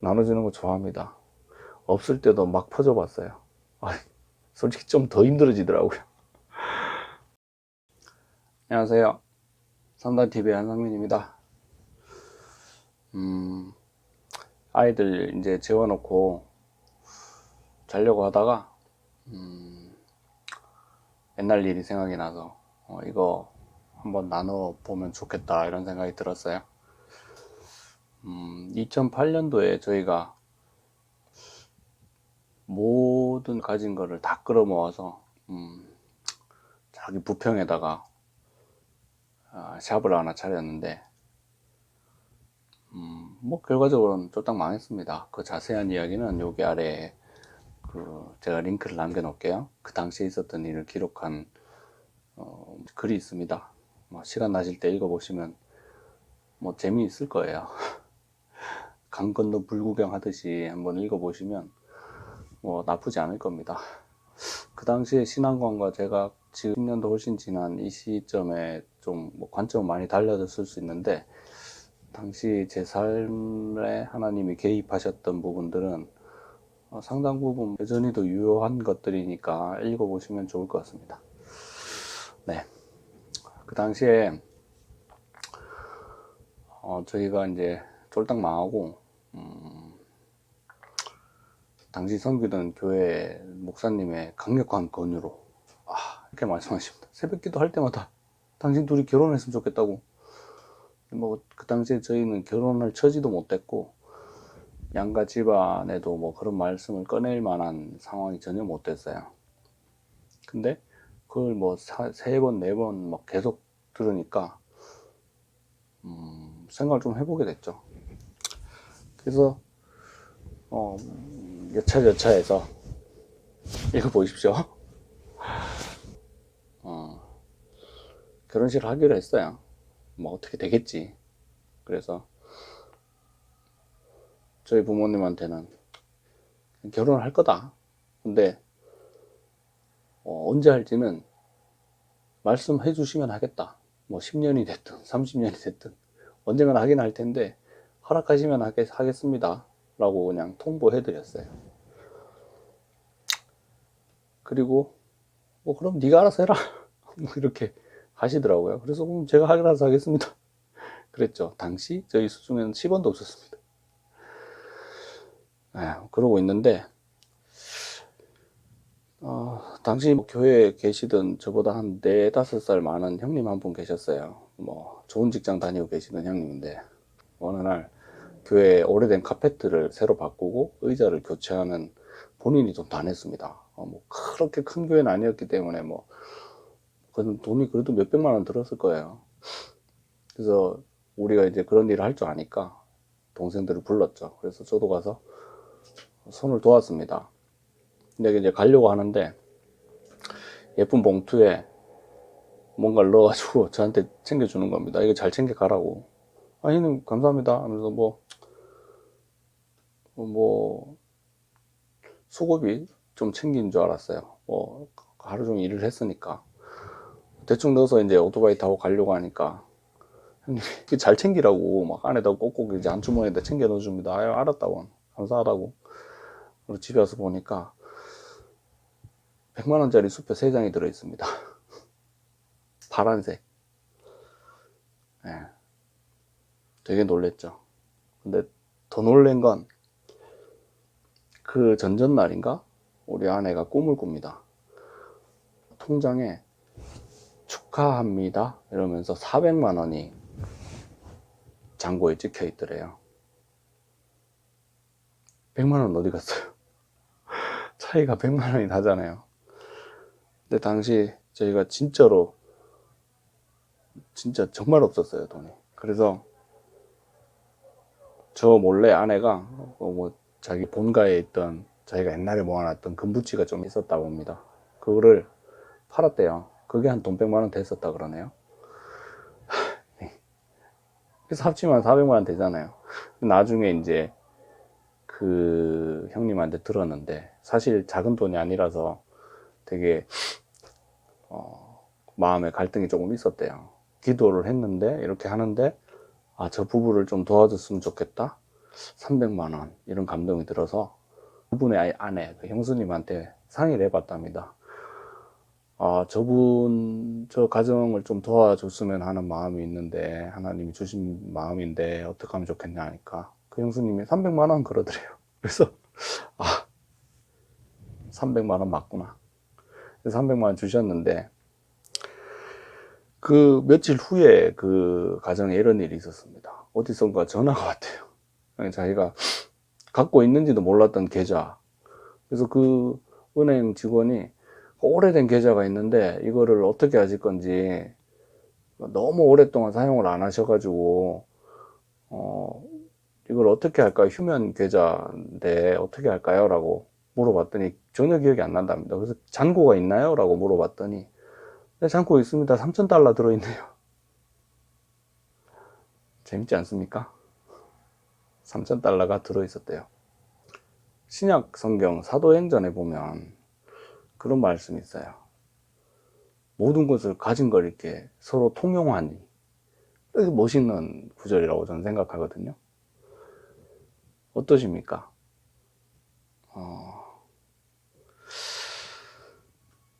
나눠주는 거 좋아합니다. 없을 때도 막 퍼줘봤어요. 아, 솔직히 좀 더 힘들어지더라고요. 안녕하세요. 삼단TV의 한상민입니다. 음, 아이들 이제 재워놓고 자려고 하다가, 음, 옛날 일이 생각이 나서, 어, 이거 한번 나눠보면 좋겠다, 이런 생각이 들었어요. 음, 2008년도에 저희가 모든 가진 거를 다 끌어모아서 음, 자기 부평에다가 아, 샵을 하나 차렸는데 음, 뭐 결과적으로는 쫄딱 망했습니다. 그 자세한 이야기는 여기 아래에 그 제가 링크를 남겨놓을게요. 그 당시에 있었던 일을 기록한 어, 글이 있습니다. 뭐 시간 나실 때 읽어보시면 뭐 재미있을 거예요. 강 건너 불구경 하듯이 한번 읽어보시면 뭐 나쁘지 않을 겁니다. 그 당시에 신앙관과 제가 지금 10년도 훨씬 지난 이 시점에 좀 뭐 관점 많이 달라졌을 수 있는데 당시 제 삶에 하나님이 개입하셨던 부분들은 어, 상당 부분 여전히도 유효한 것들이니까 읽어보시면 좋을 것 같습니다. 네. 그 당시에 어, 저희가 이제 쫄딱 망하고 음, 당시 섬기던 교회 목사님의 강력한 권유로 아, 이렇게 말씀하십니다. 새벽기도 할 때마다 당신 둘이 결혼했으면 좋겠다고. 뭐 그 당시에 저희는 결혼을 처지도 못했고 양가 집안에도 뭐 그런 말씀을 꺼낼 만한 상황이 전혀 못 됐어요. 근데 그걸 뭐 세 번, 네 번 막 계속 들으니까 음, 생각을 좀 해보게 됐죠. 그래서 어, 여차여차해서 읽어보십시오. 어, 결혼식을 하기로 했어요. 뭐 어떻게 되겠지. 그래서 저희 부모님한테는 결혼을 할 거다. 근데 어, 언제 할지는 말씀해 주시면 하겠다. 뭐 10년이 됐든 30년이 됐든 언젠간 하긴 할 텐데 허락하시면 하겠, 하겠습니다. 라고 그냥 통보해 드렸어요. 그리고 뭐 그럼 네가 알아서 해라. 뭐 이렇게 하시더라고요. 그래서 그럼 제가 알아서 하겠습니다. 그랬죠. 당시 저희 수중에는 10원도 없었습니다. 네, 그러고 있는데 어, 당시 뭐 교회에 계시던 저보다 한 4, 5살 많은 형님 한 분 계셨어요. 뭐 좋은 직장 다니고 계시던 형님인데 어느 날 교회 오래된 카페트를 새로 바꾸고 의자를 교체하는 본인이 좀다 냈습니다. 어, 뭐 그렇게 큰 교회는 아니었기 때문에 뭐 돈이 그래도 몇 백만 원 들었을 거예요. 그래서 우리가 이제 그런 일을 할 줄 아니까 동생들을 불렀죠. 그래서 저도 가서 손을 도왔습니다. 근데 이제 가려고 하는데 예쁜 봉투에 뭔가를 넣어가지고 저한테 챙겨주는 겁니다. 이거 잘 챙겨 가라고. 아, 형님, 감사합니다. 하면서 뭐, 뭐, 수고비 좀 챙긴 줄 알았어요. 뭐, 하루 종일 일을 했으니까. 대충 넣어서 이제 오토바이 타고 가려고 하니까, 잘 챙기라고, 막 안에다 꼭꼭 이제 안주머니에다 챙겨 넣어줍니다. 아유, 알았다고. 감사하다고. 그리고 집에 와서 보니까, 100만 원짜리 수표 3장이 들어 있습니다. 파란색. 예. 되게 놀랬죠. 근데 더 놀란 건 그 전전날인가? 우리 아내가 꿈을 꿉니다. 통장에 축하합니다. 이러면서 400만 원이 잔고에 찍혀 있더래요. 100만 원 어디 갔어요? 차이가 100만 원이 나잖아요. 근데 당시 저희가 진짜로 진짜 정말 없었어요 돈이. 그래서 저 몰래 아내가 뭐 자기 본가에 있던 자기가 옛날에 모아놨던 금부치가 좀 있었다고 합니다. 그거를 팔았대요. 그게 한 돈 100만 원 됐었다 그러네요. 그래서 합치면 400만 원 되잖아요. 나중에 이제 그 형님한테 들었는데 사실 작은 돈이 아니라서 되게 어, 마음에 갈등이 조금 있었대요. 기도를 했는데 이렇게 하는데 아 저 부부를 좀 도와줬으면 좋겠다. 300만 원 이런 감동이 들어서 그분의 아내 그 형수님한테 상의를 해봤답니다. 아 저분 저 가정을 좀 도와줬으면 하는 마음이 있는데 하나님이 주신 마음인데 어떻게 하면 좋겠냐 하니까 그 형수님이 300만 원 걸어드래요. 그래서 아 300만 원 맞구나. 그래서 300만 원 주셨는데 그 며칠 후에 그 가정에 이런 일이 있었습니다. 어디선가 전화가 왔대요. 자기가 갖고 있는지도 몰랐던 계좌. 그래서 그 은행 직원이 오래된 계좌가 있는데 이거를 어떻게 하실 건지 너무 오랫동안 사용을 안 하셔가지고 어 이걸 어떻게 할까요? 휴면 계좌인데 어떻게 할까요? 라고 물어봤더니 전혀 기억이 안 난답니다. 그래서 잔고가 있나요? 라고 물어봤더니 네, 잔고 있습니다. 3,000달러 들어있네요. 재밌지 않습니까? 3,000달러가 들어있었대요. 신약 성경 사도행전에 보면 그런 말씀이 있어요. 모든 것을 가진 걸 이렇게 서로 통용하니. 되게 멋있는 구절이라고 저는 생각하거든요. 어떠십니까? 어,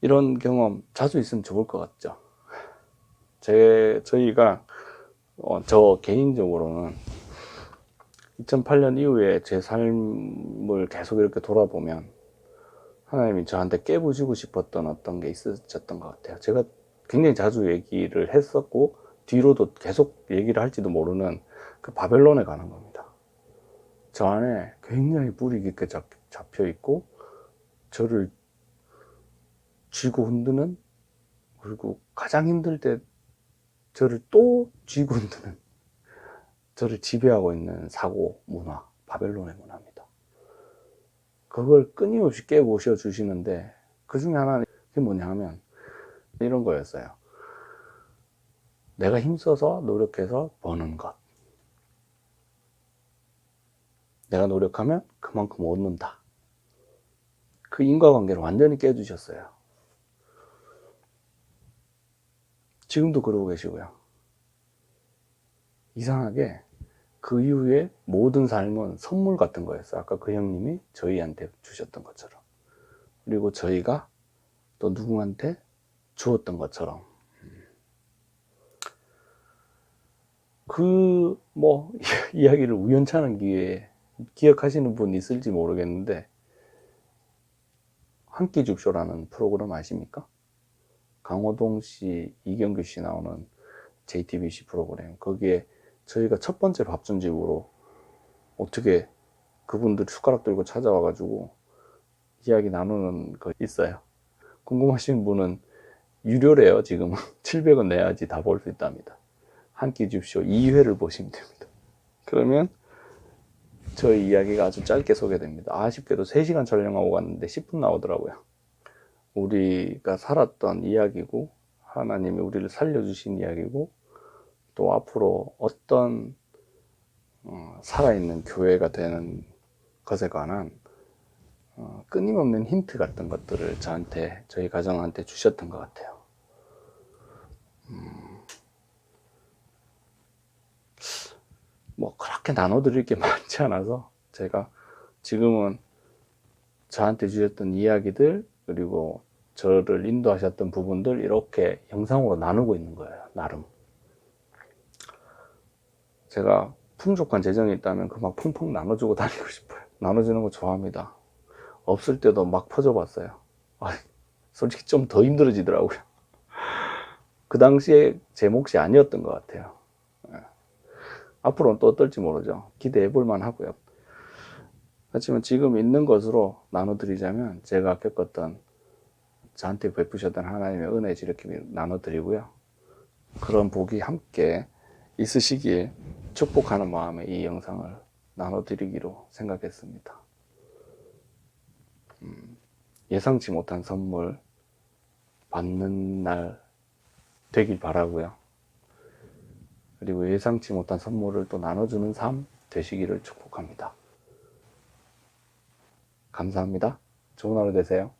이런 경험 자주 있으면 좋을 것 같죠. 제, 저희가, 어, 저 개인적으로는 2008년 이후에 제 삶을 계속 이렇게 돌아보면 하나님이 저한테 깨부시고 싶었던 어떤 게 있었던 것 같아요. 제가 굉장히 자주 얘기를 했었고, 뒤로도 계속 얘기를 할지도 모르는 그 바벨론에 가는 겁니다. 저 안에 굉장히 뿌리 깊게 잡, 잡혀 있고, 저를 쥐고 흔드는, 그리고 가장 힘들 때 저를 또 쥐고 흔드는, 저를 지배하고 있는 사고 문화, 바벨론의 문화입니다. 그걸 끊임없이 깨부셔 주시는데, 그 중에 하나는 그게 뭐냐 하면, 이런 거였어요. 내가 힘써서 노력해서 버는 것. 내가 노력하면 그만큼 얻는다. 그 인과관계를 완전히 깨주셨어요. 지금도 그러고 계시고요. 이상하게 그 이후에 모든 삶은 선물 같은 거였어요. 아까 그 형님이 저희한테 주셨던 것처럼. 그리고 저희가 또 누구한테 주었던 것처럼. 그, 뭐, 이야기를 우연찮은 기회에 기억하시는 분 있을지 모르겠는데, 한끼 죽쇼라는 프로그램 아십니까? 강호동 씨, 이경규 씨 나오는 JTBC 프로그램. 거기에 저희가 첫 번째 밥순집으로 어떻게 그분들 숟가락 들고 찾아와 가지고 이야기 나누는 거 있어요. 궁금하신 분은 유료래요, 지금. 700원 내야지 다 볼 수 있답니다. 한 끼 줍쇼 2회를 보시면 됩니다. 그러면 저희 이야기가 아주 짧게 소개됩니다. 아쉽게도 3시간 촬영하고 갔는데 10분 나오더라고요. 우리가 살았던 이야기고, 하나님이 우리를 살려주신 이야기고, 또 앞으로 어떤 어, 살아있는 교회가 되는 것에 관한 어, 끊임없는 힌트 같은 것들을 저한테, 저희 가정한테 주셨던 것 같아요. 음, 뭐, 그렇게 나눠드릴 게 많지 않아서 제가 지금은 저한테 주셨던 이야기들, 그리고 저를 인도하셨던 부분들 이렇게 영상으로 나누고 있는 거예요, 나름. 제가 풍족한 재정이 있다면 그 막 펑펑 나눠주고 다니고 싶어요. 나눠주는 거 좋아합니다. 없을 때도 막 퍼줘봤어요. 아, 솔직히 좀 더 힘들어지더라고요. 그 당시에 제 몫이 아니었던 것 같아요. 예. 앞으로는 또 어떨지 모르죠. 기대해 볼만 하고요. 하지만 지금 있는 것으로 나눠드리자면 제가 겪었던 저한테 베푸셨던 하나님의 은혜 이렇게 나눠드리고요. 그런 복이 함께 있으시길 축복하는 마음에 이 영상을 나눠드리기로 생각했습니다. 음, 예상치 못한 선물 받는 날 되길 바라고요. 그리고 예상치 못한 선물을 또 나눠주는 삶 되시기를 축복합니다. 감사합니다. 좋은 하루 되세요.